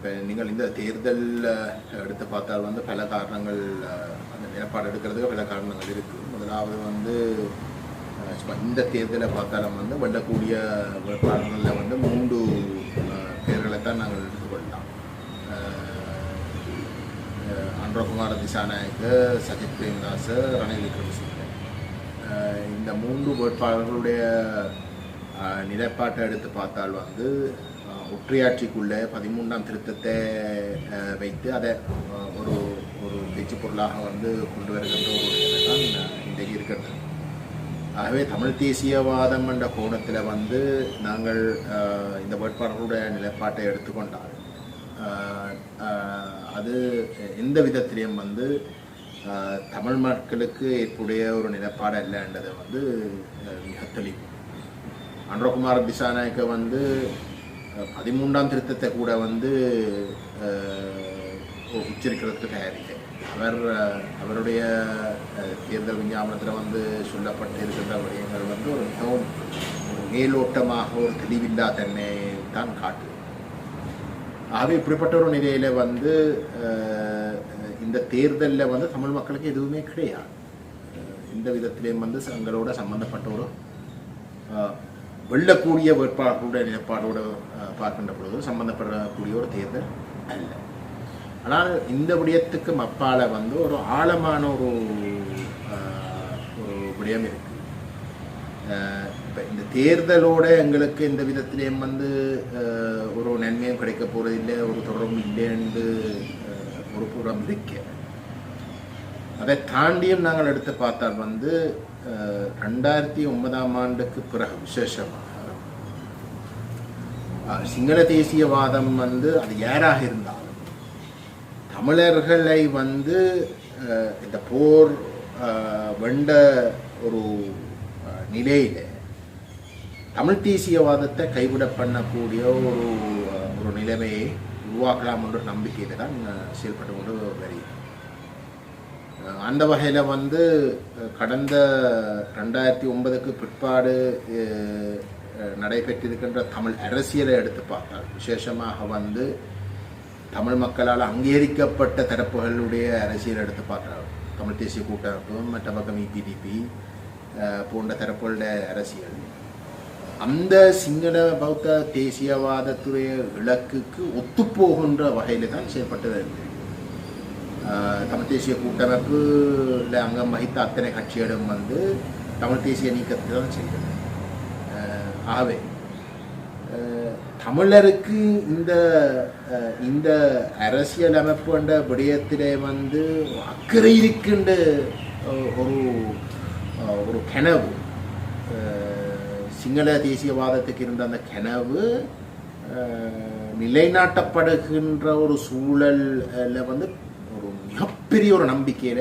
இப்போ நீங்கள் இந்த தேர்தல் எடுத்து பார்த்தால் வந்து பல காரணங்கள் அந்த நிலப்பாடு எடுக்கிறதுக்கு பல காரணங்கள் இருக்குது முதலாவது வந்து இந்த தேர்தலை பார்த்தாலும் வந்து வெல்லக்கூடிய வேட்பாளர்களில் வந்து மூன்று பேர்களை தான் நாங்கள் எடுத்துக்கொள்ளலாம். அன்றகுமார திசாநாயக்க சஜித் பிரேமதாஸ் ரணில் விக்ரமசிங்க. இந்த மூன்று வேட்பாளர்களுடைய நிலைப்பாட்டை எடுத்து பார்த்தால் வந்து ஒற்றையாட்சிக்குள்ளே பதிமூன்றாம் திருத்தத்தை வைத்து அதை ஒரு ஒரு பேச்சு பொருளாக வந்து கொண்டு வருகின்ற ஒரு தான் இன்றைக்கு இருக்கிறது. ஆகவே தமிழ் தேசியவாதம் என்ற கோணத்தில் வந்து நாங்கள் இந்த வேட்பாளர்களுடைய நிலைப்பாட்டை எடுத்துக்கொண்டால் அது எந்த விதத்திலையும் வந்து தமிழ் மக்களுக்கு ஏற்புடைய ஒரு நிலைப்பாடு இல்லைன்றதை வந்து மிக தெளிவு. அன்றகுமார் திசாநாயக்க வந்து பதிமூன்றாம் திருத்தத்தை கூட வந்து உச்சரிக்கிறதுக்கு தயாரில்லை அவர் அவருடைய தேர்தல் விஞ்ஞாபனத்தில் வந்து சொல்லப்பட்டு இருக்கின்ற விடயங்கள் வந்து ஒரு மிகவும் மேலோட்டமாக ஒரு தெளிவில்லா தன்னை தான் காட்டுது. ஆகவே இப்படிப்பட்ட ஒரு நிலையில் வந்து இந்த தேர்தலில் வந்து தமிழ் மக்களுக்கு எதுவுமே கிடையாது. எந்த இந்த விதத்திலையும் வந்து எங்களோட சம்பந்தப்பட்ட ஒரு வெல்லக்கூடிய வேட்பாளர்களுடைய நிலைப்பாடோடு பார்க்கின்ற பொழுது சம்பந்தப்படக்கூடிய ஒரு தேர்தல் அல்ல. ஆனால் இந்த விடயத்துக்கு அப்பால் வந்து ஒரு ஆழமான ஒரு ஒரு விடயம் இருக்கு. இப்போ இந்த தேர்தலோட எங்களுக்கு இந்த விதத்திலையும் வந்து ஒரு நன்மையும் கிடைக்க போறதில்லை ஒரு தொடர்பும் இல்லை என்று ஒரு புறம் இருக்க. அதை தாண்டியும் நாங்கள் எடுத்து பார்த்தால் வந்து ரெண்டாயிரத்தி ஒன்பதாம் ஆண்டுக்கு பிறகு விசேஷமாக சிங்கள தேசியவாதம் வந்து அது யாராக இருந்தாலும் தமிழர்களை வந்து இந்த போர் வெண்ட ஒரு நிலையில் நிலையில தமிழ் தேசியவாதத்தை கைவிட பண்ணக்கூடிய ஒரு ஒரு நிலைமையை உருவாக்கலாம் என்ற நம்பிக்கையில தான் செயல்பட்டு கொண்டு வருகிறேன் அந்த வகையில் வந்து கடந்த ரெண்டாயிரத்தி ஒன்பதுக்கு பிற்பாடு நடைபெற்றிருக்கின்ற தமிழ் அரசியலை எடுத்து பார்த்தால் விசேஷமாக வந்து தமிழ் மக்களால் அங்கீகரிக்கப்பட்ட தரப்புகளுடைய அரசியல் எடுத்து பார்த்தால் தமிழ் தேசிய கூட்டமைப்பு மற்ற பக்கம் இபிடிபி போன்ற தரப்புகளுடைய அரசியல். அந்த சிங்கள பௌத்த தேசியவாதத்துடைய இலக்குக்கு ஒத்துப்போகின்ற வகையில் தான் செயல்பட்டு வருகிறது. தமிழ் தேசிய கூட்டமைப்புல அங்கம் வகித்த அத்தனை கட்சிகளும் வந்து தமிழ் தேசிய நீக்கத்தை தான் செய்தது. ஆஹ் ஆகவே ஆஹ் தமிழருக்கு இந்த இந்த அரசியல் அமைப்பு என்ற விடயத்திலே வந்து அக்கறை இருக்கின்ற ஒரு ஒரு கனவு ஆஹ் சிங்கள தேசியவாதத்துக்கு இருந்த அந்த கனவு ஆஹ் நிலைநாட்டப்படுகின்ற ஒரு சூழல்ல வந்து மிகப்பெரிய ஒரு நம்பிக்கையில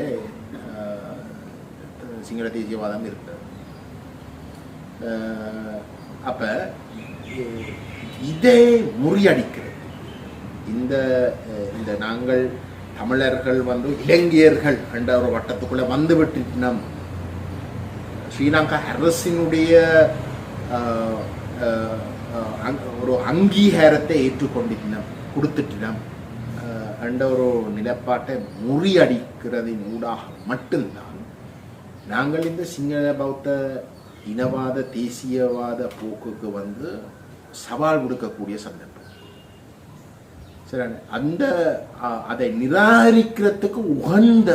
சிங்கள தேசியவாதம் இருக்கிறது ஆஹ் அப்ப இதை முறியடிக்கிறது. இந்த இந்த நாங்கள் தமிழர்கள் வந்து இலங்கையர்கள் என்ற ஒரு வட்டத்துக்குள்ள வந்து விட்டுனோம் ஸ்ரீலங்கா அரசினுடைய ஆஹ், அங்- ஒரு அங்கீகாரத்தை ஏற்றுக்கொண்டிருந்தோம் கொடுத்துட்டினோம் என்ற ஒரு நிலப்பாட்டை முறியடிக்கிறதின் ஊடாக மட்டும்தான். நாங்கள் இந்த சிங்கள பௌத்த இனவாத தேசியவாத போக்குக்கு வந்து சவால் கொடுக்கக்கூடிய சந்தர்ப்பம். சரி அந்த அதை நிராகரிக்கிறதுக்கு உகந்த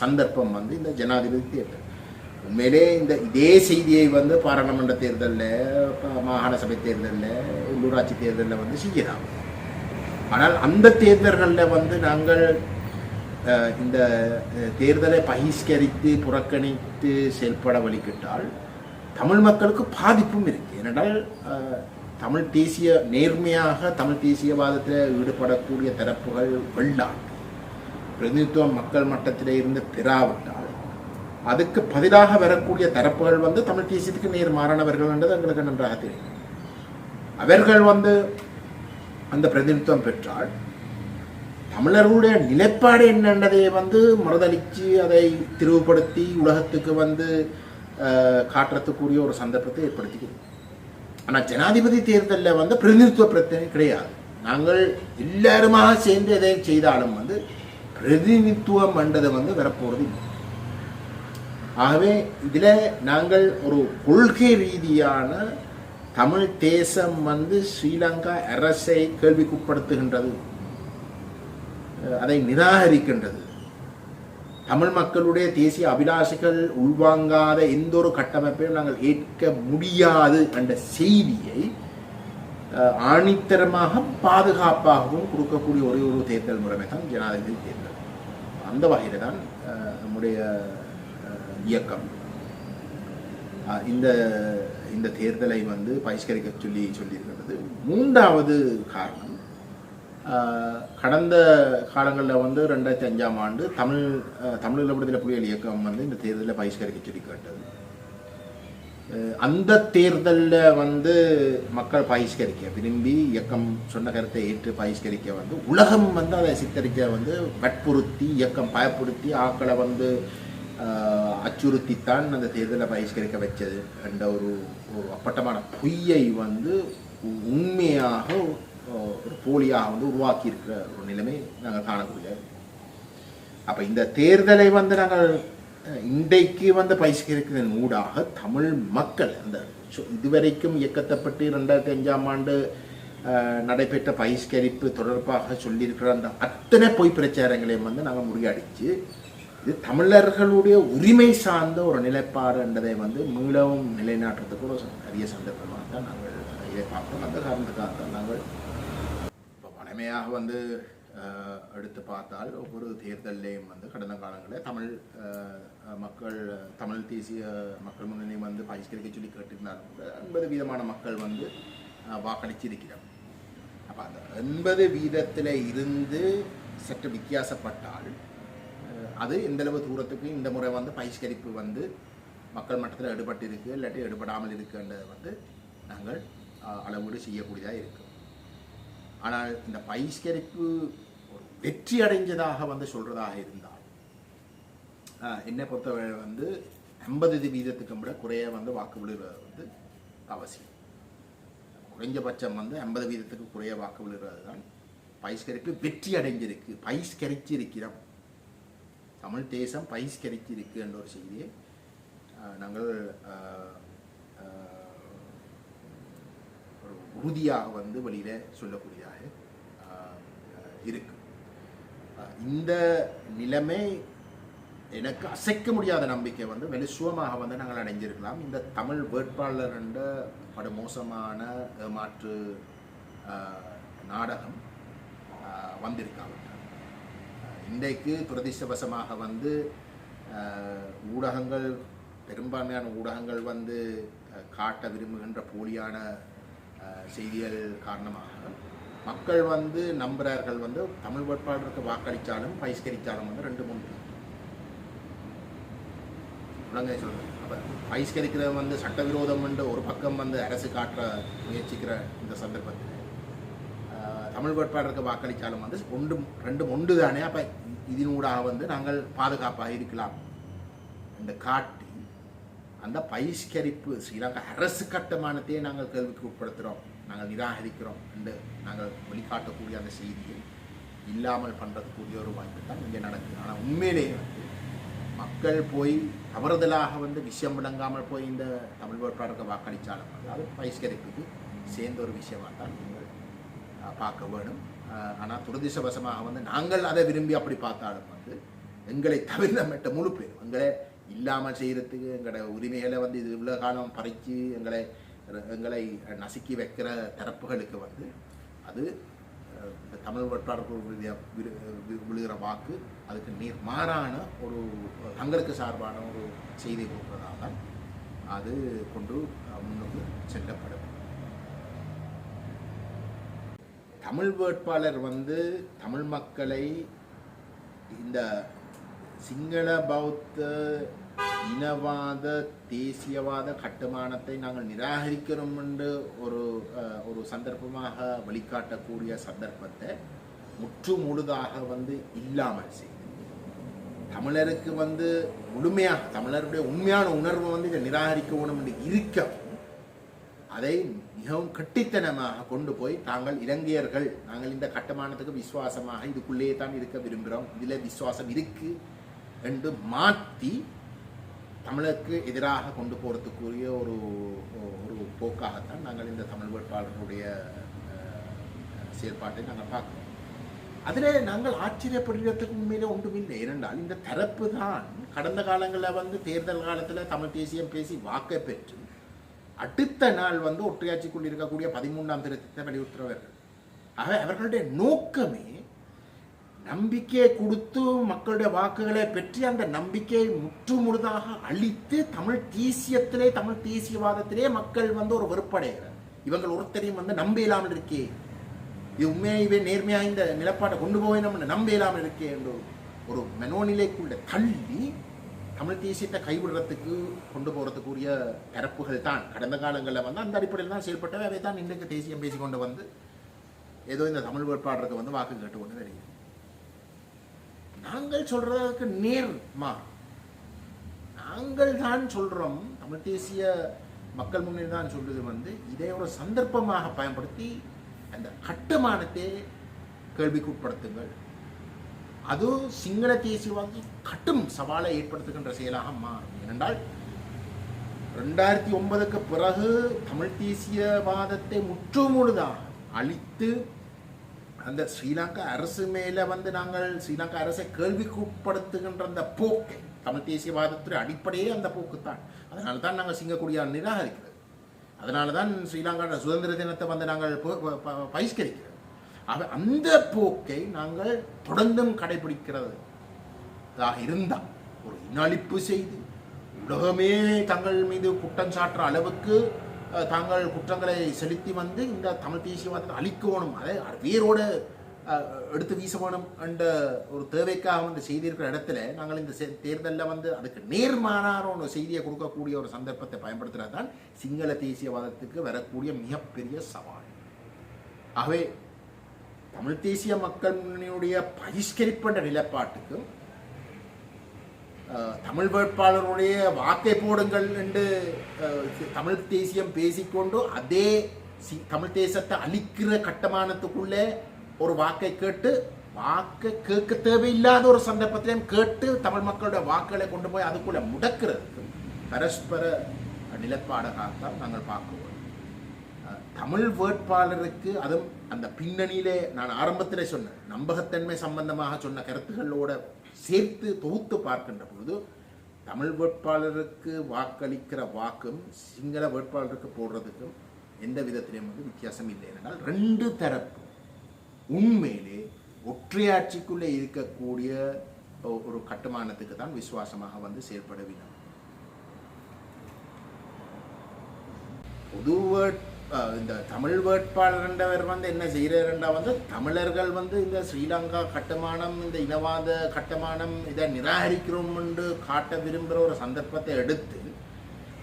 சந்தர்ப்பம் வந்து இந்த ஜனாதிபதி தேர்தல். உண்மையிலே இந்த இதே செய்தியை வந்து பாராளுமன்ற தேர்தலில் மாகாண சபை தேர்தலில் உள்ளூராட்சி தேர்தலில் வந்து செய்யலாம். ஆனால் அந்த தேர்தல்களில் வந்து நாங்கள் இந்த தேர்தலை பகிஷ்கரித்து புறக்கணித்து செயல்பட வழிகிட்டால் தமிழ் மக்களுக்கு பாதிப்பும் இருக்குது ஏனென்றால் தமிழ் தேசிய நேர்மையாக தமிழ் தேசியவாதத்தில் ஈடுபடக்கூடிய தரப்புகள் வெள்ளாட்டு பிரதிநிதித்துவம் மக்கள் மட்டத்தில் இருந்து பெறாவிட்டால் அதுக்கு பதிலாக வரக்கூடிய தரப்புகள் வந்து தமிழ் தேசியத்துக்கு நேர் மாறானவர்கள் என்றது எங்களுக்கு நன்றாக தெரியும். அவர்கள் வந்து அந்த பிரதிநிதித்துவம் பெற்றால் தமிழர்களுடைய நிலைப்பாடு என்னன்றதை வந்து மறுதளித்து அதை திரிவுபடுத்தி உலகத்துக்கு வந்து அஹ், காட்டுறதுக்குரிய ஒரு சந்தர்ப்பத்தை ஏற்படுத்திக்கிறது ஆனால் ஜனாதிபதி தேர்தலில் வந்து பிரதிநிதித்துவ பிரச்சனை கிடையாது. நாங்கள் எல்லாருமாக சேர்ந்து எதை செய்தாலும் வந்து பிரதிநிதித்துவம் என்றது வந்து வரப்போகிறது இல்லை. ஆகவே இதில் நாங்கள் ஒரு கொள்கை ரீதியான தமிழ் தேசம் வந்து ஸ்ரீலங்கா அரசை கேள்விக்குட்படுத்துகின்றது. அதை நிராகரிக்கின்றது. தமிழ் மக்களுடைய தேசிய அபிலாஷைகள் உள்வாங்காத எந்த ஒரு கட்டமைப்பையும் நாங்கள் ஏற்க முடியாது என்ற செய்தியை ஆணித்தரமாக பாதுகாப்பாகவும் கொடுக்கக்கூடிய ஒரே ஒரு தேர்தல் முறைமை தான் ஜனாதிபதி தேர்தல். அந்த வகையில் தான் நம்முடைய இயக்கம். இந்த இந்த தேர்தலை வந்து பகிஷ்கரிக்க சொல்லி சொல்லியிருக்கிறது. மூன்றாவது காரணம் கடந்த காலங்களில் வந்து ரெண்டாயிரத்தி அஞ்சாம் ஆண்டு தமிழ் அஹ், தமிழீழ விடுதலை புலிகள் இயக்கம் வந்து இந்த தேர்தலை பகிஷ்கரிக்க சொல்லி கேட்டது. அந்த தேர்தலில் வந்து மக்கள் பகிஷ்கரிக்க விரும்பி இயக்கம் சொன்ன கருத்தை ஏற்று பகிஷ்கரிக்க வந்து உலகம் வந்து அதை சித்தரிக்க வந்து வற்புறுத்தி இயக்கம் பயப்படுத்தி ஆக்களை வந்து அச்சுறுத்தித்தான் அந்த தேர்தலை பகிஷ்கரிக்க வச்சது என்ற ஒரு ஒரு அப்பட்டமான பொய்யை வந்து உண்மையாக ஒரு போலியாக வந்து உருவாக்கி இருக்கிற ஒரு நிலைமை நாங்கள் காணக்கூடிய அப்ப இந்த தேர்தலை வந்து நாங்கள் இன்றைக்கு வந்து பயிற்சிக்கிறதன் ஊடாக தமிழ் மக்கள் அந்த இதுவரைக்கும் இயக்கத்தப்பட்டு ரெண்டாயிரத்தி அஞ்சாம் ஆண்டு நடைபெற்ற பகிஷ்கரிப்பு தொடர்பாக சொல்லியிருக்கிற அந்த அத்தனை பொய் பிரச்சாரங்களையும் வந்து நாங்கள் முறியடிச்சு இது தமிழர்களுடைய உரிமை சார்ந்த ஒரு நிலைப்பாடு என்பதை வந்து மீளவும் நிலைநாட்டுறதுக்கு ஒரு அரிய சந்தர்ப்பமாக தான் நாங்கள் இதை பார்ப்போம் அந்த காரணத்துக்காக தான் நாங்கள் இப்போ வனமையாக வந்து அஹ், எடுத்து பார்த்தால் ஒவ்வொரு தேர்தலையும் வந்து கடந்த காலங்களில் தமிழ் அஹ், மக்கள் தமிழ் தேசிய மக்கள் முன்னணி வந்து பகிஷ்கரிக்க சொல்லி கேட்டிருந்தாலும் கூட ஐம்பது வீதமான மக்கள் வந்து வாக்களிச்சிருக்கிறார் அப்போ அந்த எண்பது வீதத்தில் இருந்து சற்று வித்தியாசப்பட்டால் அது எந்தளவு தூரத்துக்கு இந்த முறை வந்து பயிஷ்கரிப்பு வந்து மக்கள் மட்டத்தில் எடுபட்டு இருக்கு இல்லாட்டி எடுபடாமல் இருக்குன்றதை வந்து நாங்கள் அளவீடு செய்யக்கூடியதாக இருக்கும். ஆனால் இந்த பயிஷ்கரிப்பு ஒரு வெற்றி அடைஞ்சதாக வந்து சொல்கிறதாக இருந்தால் என்னை பொறுத்தவரை வந்து ஐம்பது வீதத்துக்கு விட குறைய வந்து வாக்கு விழுகிறது வந்து அவசியம். குறைஞ்சபட்சம் வந்து ஐம்பது வீதத்துக்கு குறைய வாக்கு விழுகிறது தான் பகிஷ்கரிப்பு வெற்றி அடைஞ்சிருக்கு பகிஷ்கரிச்சிருக்கிறோம் தமிழ் தேசம் பகிஷ்கரிச்சிருக்கு என்ற ஒரு செய்தியை நாங்கள் ஒரு உறுதியாக வந்து வெளியில் சொல்லக்கூடியதாக இருக்கு. இந்த நிலைமை எனக்கு அசைக்க முடியாத நம்பிக்கை வந்து வெளிசுவமாக வந்து நாங்கள் அடைஞ்சிருக்கலாம். இந்த தமிழ் வேட்பாளர் என்ற படு மோசமான ஏமாற்று நாடகம் வந்திருக்காங்க. இன்றைக்கு பிரதிஷ்டவசமாக வந்து ஊடகங்கள் பெரும்பான்மையான ஊடகங்கள் வந்து காட்ட விரும்புகின்ற போலியான செய்திகள் காரணமாக மக்கள் வந்து நம்புகிறார்கள் வந்து தமிழ் வேட்பாளருக்கு வாக்களித்தாலும் பகிஷ்கரித்தாலும் வந்து ரெண்டு மூணு உலகை சொல்கிறேன் அப்போ பகிஷ்கரிக்கிறது வந்து சட்டவிரோதம் என்று ஒரு பக்கம் வந்து அரசு காட்ட முயற்சிக்கிற இந்த சந்தர்ப்பத்தில். தமிழ் வேட்பாளருக்கு வாக்களித்தாலும் வந்து ஒன்றும் ரெண்டும் ஒன்று தானே அப்போ இதனூடாக வந்து நாங்கள் பாதுகாப்பாக இருக்கலாம். என்று காட்டி அந்த பயிஷ்கரிப்பு ஸ்ரீலங்கா அரசு கட்டுமானத்தையே நாங்கள் கேள்விக்கு உட்படுத்துகிறோம் நாங்கள் நிராகரிக்கிறோம் என்று நாங்கள் வெளிக்காட்டக்கூடிய அந்த செய்தியை இல்லாமல் பண்ணுறதுக்குரிய ஒரு வாய்ப்பு தான் இங்கே நடக்குது. ஆனால் உண்மையிலேயே வந்து மக்கள் போய் தவறுதலாக வந்து விஷயம் விளங்காமல் போய் இந்த தமிழ் வேட்பாளருக்கு வாக்களித்தாலும் அதாவது பயிஷ்கரிப்புக்கு சேர்ந்த ஒரு விஷயமாக தான் பார்க்க வேணும். ஆனால் துரதிசவசமாக வந்து நாங்கள் அதை விரும்பி அப்படி பார்த்தாலும் வந்து எங்களை தவிர்த்த மற்ற முழு பேர் எங்களை இல்லாமல் செய்கிறதுக்கு எங்களோட உரிமைகளை வந்து இது இவ்வளோ காலம் பறித்து எங்களை எங்களை நசுக்கி வைக்கிற தரப்புகளுக்கு வந்து அது இந்த தமிழ் வேட்பாளர்கள் விழுகிற- விழு- விழுகிற வாக்கு அதுக்கு நீர் மாறான ஒரு தங்களுக்கு சார்பான ஒரு செய்தி கொடுப்பதாக அது கொண்டு முன்னுக்கு செல்லப்படும். தமிழ் வேட்பாளர் வந்து தமிழ் மக்களை இந்த சிங்கள பௌத்த இனவாத தேசியவாத கட்டுமானத்தை நாங்கள் நிராகரிக்கிறோம் என்று ஒரு ஒரு சந்தர்ப்பமாக வெளிக்காட்டக்கூடிய சந்தர்ப்பத்தை முற்று முழுதாக வந்து இல்லாமல் செய்து தமிழருக்கு வந்து முழுமையாக தமிழருடைய உண்மையான உணர்வு வந்து இதை நிராகரிக்க வேணும் என்று இருக்க அதை மிகவும் கட்டித்தனமாக கொண்டு போய் தாங்கள் இலங்கையர்கள் நாங்கள் இந்த கட்டுமானத்துக்கு விசுவாசமாக இதுக்குள்ளேயே தான் இருக்க விரும்புகிறோம். இதில் விசுவாசம் இருக்கு என்று மாற்றி தமிழுக்கு எதிராக கொண்டு போகிறதுக்குரிய ஒரு ஒரு போக்காகத்தான் நாங்கள் இந்த தமிழ் வேட்பாளர்களுடைய செயற்பாட்டை செயல்பாட்டை நாங்கள் பார்க்குறோம். அதில் நாங்கள் ஆச்சரியப்படுகிறதுக்கு உண்மையிலே ஒன்றுமில்லை. ஏனென்றால் இந்த தரப்பு தான் கடந்த காலங்களில் வந்து தேர்தல் காலத்தில் தமிழ் தேசியம் பேசி வாக்கை பெற்று அடுத்த நாள் வந்து ஒற்றையாட்சி கொண்டிருக்கக்கூடிய பதிமூன்றாம் திருத்தத்தை வலியுறுத்துறவர்கள் ஆக அவர்களுடைய நோக்கமே நம்பிக்கையை கொடுத்து மக்களுடைய வாக்குகளை பெற்று அந்த நம்பிக்கையை முற்றுமுழுதாக அழித்து தமிழ் தேசியத்திலே தமிழ் தேசியவாதத்திலே மக்கள் வந்து ஒரு வெறுப்படைகிறார். இவங்கள் ஒருத்தரையும் வந்து நம்ப இல்லாமல் இருக்கே. இது உண்மையாகவே நேர்மையாக இந்த நிலப்பாட்டை கொண்டு போய் நம்ம நம்ப இல்லாமல் இருக்கே என்ற ஒரு- ஒரு மனோநிலைக்குள்ள தள்ளி தமிழ் தேசியத்தை கைவிடுறதுக்கு கொண்டு போகிறதுக்குரிய தரப்புகள் தான். கடந்த காலங்களில் வந்து அந்த அடிப்படையில் தான் செயல்பட்டவை. அதை தான் இன்றைக்கு தேசியம் பேசிக்கொண்டு வந்து ஏதோ இந்த தமிழ் வேட்பாளருக்கு வந்து வாக்கு கேட்டு கொண்டு தெரியும் நாங்கள் சொல்றதுக்கு நேர்மா நாங்கள் தான் சொல்றோம். தமிழ் தேசிய மக்கள் முன்னே தான் சொல்றது வந்து இதை ஒரு சந்தர்ப்பமாக பயன்படுத்தி அந்த கட்டுமானத்தை கேள்விக்குட்படுத்துங்கள். அது சிங்கள தேசியவாதி கட்டும் சவாலை ஏற்படுத்துகின்ற செயலாக மாறும் ஏனென்றால் ரெண்டாயிரத்தி ஒன்பதுக்கு பிறகு தமிழ் தேசியவாதத்தை முற்றுமுழுதாக அழித்து அந்த ஸ்ரீலங்கா அரசு மேலே வந்து நாங்கள் ஸ்ரீலங்கா அரசை கேள்விக்குட்படுத்துகின்ற அந்த போக்கை தமிழ் தேசியவாதத்துடைய அடிப்படையே அந்த போக்கு தான் அதனால தான் நாங்கள் சிங்கக்குடியார் நிராகரிக்கிறது அதனால தான் ஸ்ரீலங்கா சுதந்திர தினத்தை வந்து நாங்கள் ப- பகிஷ்கரிக்கிறோம் ஆக அந்த போக்கை நாங்கள் தொடர்ந்தும் கடைபிடிக்கிறது. இருந்தால் ஒரு இனழிப்பு செய்து. உலகமே தங்கள் மீது குற்றம் சாட்டுற அளவுக்கு தாங்கள் குற்றங்களை செலுத்தி வந்து இந்த தமிழ் தேசியவாதத்தை அழிக்கணும் அதை வேரோட எடுத்து வீச வேணும் என்ற ஒரு தேவைக்காக வந்து செய்திருக்கிற இடத்துல நாங்கள் இந்த செ- வந்து அதுக்கு நேர்மாறான ஒரு செய்தியை கொடுக்கக்கூடிய ஒரு சந்தர்ப்பத்தை பயன்படுத்துகிறது தான் சிங்கள தேசியவாதத்துக்கு வரக்கூடிய மிகப்பெரிய சவால். ஆகவே தமிழ் தேசிய மக்கள் முன்னணியுடைய பகிஷ்கரிப்பென்ற நிலைப்பாட்டுக்கும் தமிழ் வேட்பாளருடைய வாக்கை போடுங்கள் என்று தமிழ் தேசியம் பேசிக்கொண்டு அதே சி- தமிழ் தேசத்தை அழிக்கிற கட்டமானத்துக்குள்ளே ஒரு வாக்கை கேட்டு வாக்கை கேட்க தேவையில்லாத ஒரு சந்தர்ப்பத்திலையும் கேட்டு தமிழ் மக்களுடைய வாக்குகளை கொண்டு போய் அதுக்குள்ளே முடக்கிறதுக்கு பரஸ்பர நிலைப்பாடாகத்தான் நாங்கள் பார்க்குவோம் தமிழ் வேட்பாளருக்கு அதுவும் அந்த பின்னணியிலே நான் ஆரம்பத்திலே சொன்னேன். நம்பகத்தன்மை சம்பந்தமாக சொன்ன கருத்துக்களோட சேர்த்து தொகுத்து பார்க்கின்ற பொழுது தமிழ் வேட்பாளருக்கு வாக்களிக்கிற வாக்கும் சிங்கள வேட்பாளருக்கு போடுறதுக்கும் எந்த விதத்திலையும் வந்து வித்தியாசம் இல்லை. என்றால் ரெண்டு தரப்பு உண்மையிலே ஒற்றையாட்சிக்குள்ளே இருக்கக்கூடிய ஒரு கட்டுமானத்துக்கு தான் விசுவாசமாக வந்து செயல்படவில்லை பொது இந்த தமிழ் வேட்பாளர்ன்றவர் வந்து என்ன செய்கிறாருன்றா வந்து தமிழர்கள் வந்து இந்த ஸ்ரீலங்கா கட்டுமானம் இந்த இனவாத கட்டுமானம் இதை நிராகரிக்கிறோம் என்று காட்ட விரும்புகிற ஒரு சந்தர்ப்பத்தை எடுத்து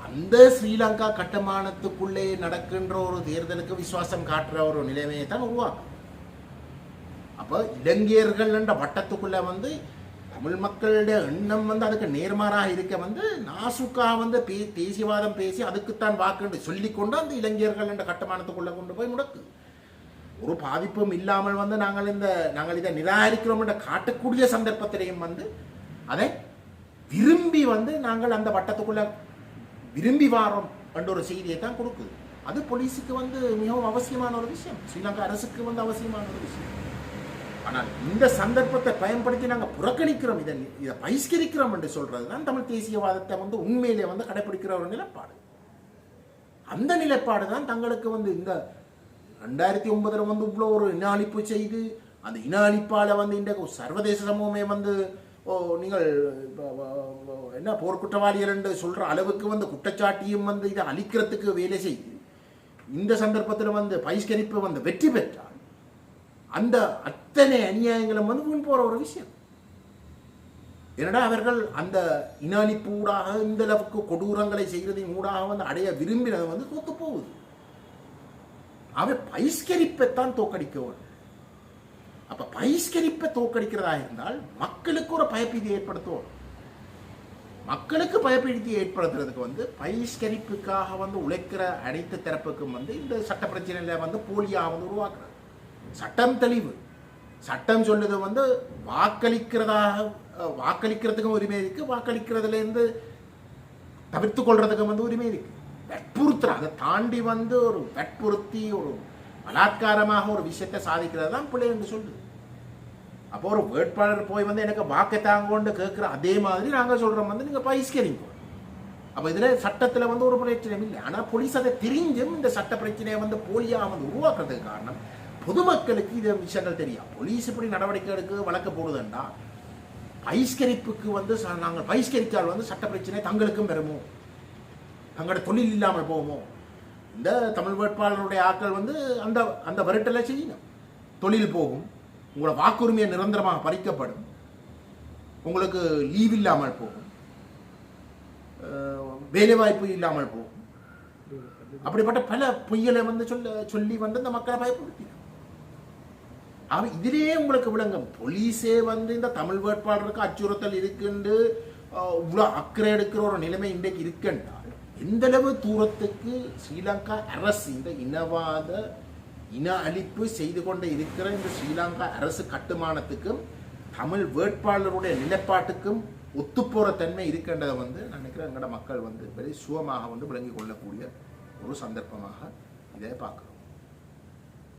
அந்த ஸ்ரீலங்கா கட்டுமானத்துக்குள்ளே நடக்கின்ற ஒரு தேர்தலுக்கு விசுவாசம் காட்டுற ஒரு நிலைமையை தான் உருவாக்கும். அப்போ இலங்கையர்கள் என்ற வட்டத்துக்குள்ள வந்து தமிழ் மக்களுடைய எண்ணம் வந்து அதுக்கு நேர்மாறாக இருக்க வந்து நாசுக்கா வந்து பே தேசியவாதம் பேசி அதுக்குத்தான் வாக்குன்னு சொல்லிக்கொண்டு அந்த இளைஞர்கள் என்ற கட்டுமானத்துக்குள்ளே கொண்டு போய் முடக்கு. ஒரு பாதிப்பும் இல்லாமல் வந்து நாங்கள் இந்த நாங்கள் இதை நிராகரிக்கிறோம் என்ற காட்டக்கூடிய சந்தர்ப்பத்திலையும் வந்து அதை விரும்பி வந்து நாங்கள் அந்த வட்டத்துக்குள்ள விரும்பி வாரோம் என்ற ஒரு செய்தியை தான் கொடுக்குது. அது போலீஸுக்கு வந்து மிகவும் அவசியமான ஒரு விஷயம். ஸ்ரீலங்கா அரசுக்கு வந்து அவசியமான ஒரு விஷயம். ஆனால் இந்த சந்தர்ப்பத்தை பயன்படுத்தி நாங்கள் புறக்கணிக்கிறோம் இதை இதை பகிஷ்கரிக்கிறோம் என்று சொல்றது தான் தமிழ் தேசியவாதத்தை வந்து உண்மையிலே வந்து கடைபிடிக்கிற ஒரு நிலைப்பாடு. அந்த நிலைப்பாடு தான் தங்களுக்கு வந்து இந்த ரெண்டாயிரத்தி ஒன்பதுல வந்து இவ்வளோ ஒரு இன அழிப்பு செய்து அந்த இன அழிப்பால் வந்து இந்த சர்வதேச சமூகமே வந்து ஓ நீங்கள் என்ன போர்க்குற்றவாளிகள் என்று சொல்ற அளவுக்கு வந்து குற்றச்சாட்டியும் வந்து இதை அழிக்கிறதுக்கு வேலை செய்து இந்த சந்தர்ப்பத்தில் வந்து பகிஷ்கரிப்பு வந்து வெற்றி பெற்றால் அந்த அத்தனை அநியாயங்களும் வந்து முன் போற ஒரு விஷயம். என்னடா அவர்கள் அந்த இனாலிப்பு ஊடாக இந்த அளவுக்கு கொடூரங்களை செய்கிறதின் ஊடாக வந்து அடைய விரும்பினது வந்து தோத்து போகுது. அவன் பகிஷ்கரிப்பைத்தான் தோக்கடிக்க அப்ப பகிஷ்கரிப்பை தோக்கடிக்கிறதா இருந்தால் மக்களுக்கு ஒரு பயப்பீதி ஏற்படுத்துவோம். மக்களுக்கு பயப்படுத்தி ஏற்படுத்துறதுக்கு வந்து பயிஷ்கரிப்புக்காக வந்து உழைக்கிற அனைத்து தரப்புக்கும் வந்து இந்த சட்ட பிரச்சனையில வந்து போலியாக வந்து உருவாக்குறது. சட்டம் தெளிவு. சட்டம் சொல்லுது வந்து வாக்களிக்கிறதாக வாக்களிக்கிறதுக்கும் உரிமை இருக்கு வாக்களிக்கிறதுலேருந்து தவிர்த்து கொள்றதுக்கும் வந்து உரிமை இருக்கு. வற்புறுத்துற. அதை தாண்டி வந்து ஒரு வற்புறுத்தி ஒரு பலாத்காரமாக ஒரு விஷயத்தை சாதிக்கிறது தான் பிள்ளை என்று சொல்லுது. அப்போ ஒரு வேட்பாளர் போய் வந்து எனக்கு வாக்கை தாங்கோன்னு கேட்குற அதே மாதிரி நாங்கள் சொல்கிறோம் வந்து நீங்கள் பகிஷ்கரிங்க அப்போ இதில் சட்டத்தில் வந்து ஒரு பிரச்சனையும் இல்லை. ஆனால் போலீஸ் அதை தெரிஞ்சும் இந்த சட்ட பிரச்சனையை வந்து போலியாக வந்து உருவாக்குறதுக்கு காரணம் பொதுமக்களுக்கு இது விஷயங்கள் தெரியும். போலீஸ் இப்படி நடவடிக்கை எடுக்க வழக்கு போடுதுண்டா பகிஷ்கரிப்புக்கு வந்து ச- நாங்கள் பகிஷ்கரித்தால் வந்து சட்ட பிரச்சனை தங்களுக்கும் பெறுமோ தங்களோட தொழில் இல்லாமல் போவோமோ இந்த தமிழ் வேட்பாளருடைய ஆட்கள் வந்து அந்த அந்த வருட்டலை செய்யணும். தொழில் போகும் உங்களோட வாக்குரிமையை நிரந்தரமாக பறிக்கப்படும் உங்களுக்கு லீவ் இல்லாமல் போகும் வேலைவாய்ப்பு இல்லாமல் போகும். அப்படிப்பட்ட பல பொய்களை வந்து சொல்ல சொல்லி வந்து இந்த மக்களை பயப்படுத்தினார் அவன் இதிலேயே உங்களுக்கு விளங்கும். போலீஸே வந்து இந்த தமிழ் வேட்பாளருக்கு அச்சுறுத்தல் இருக்குண்டு இவ்வளோ அக்கறை எடுக்கிற ஒரு நிலைமை இன்றைக்கு இருக்குன்றால் எந்த அளவு தூரத்துக்கு ஸ்ரீலங்கா அரசு இந்த இனவாத இன அழிப்பு செய்து கொண்டு இருக்கிற இந்த ஸ்ரீலங்கா அரசு கட்டுமானத்துக்கும் தமிழ் வேட்பாளருடைய நிலைப்பாட்டுக்கும் ஒத்துப்போகிற தன்மை இருக்கின்றதை வந்து நான் நினைக்கிறேன் எங்களோட மக்கள் வந்து வெரி சுகமாக வந்து விளங்கி கொள்ளக்கூடிய ஒரு சந்தர்ப்பமாக இதை பார்க்குறோம்.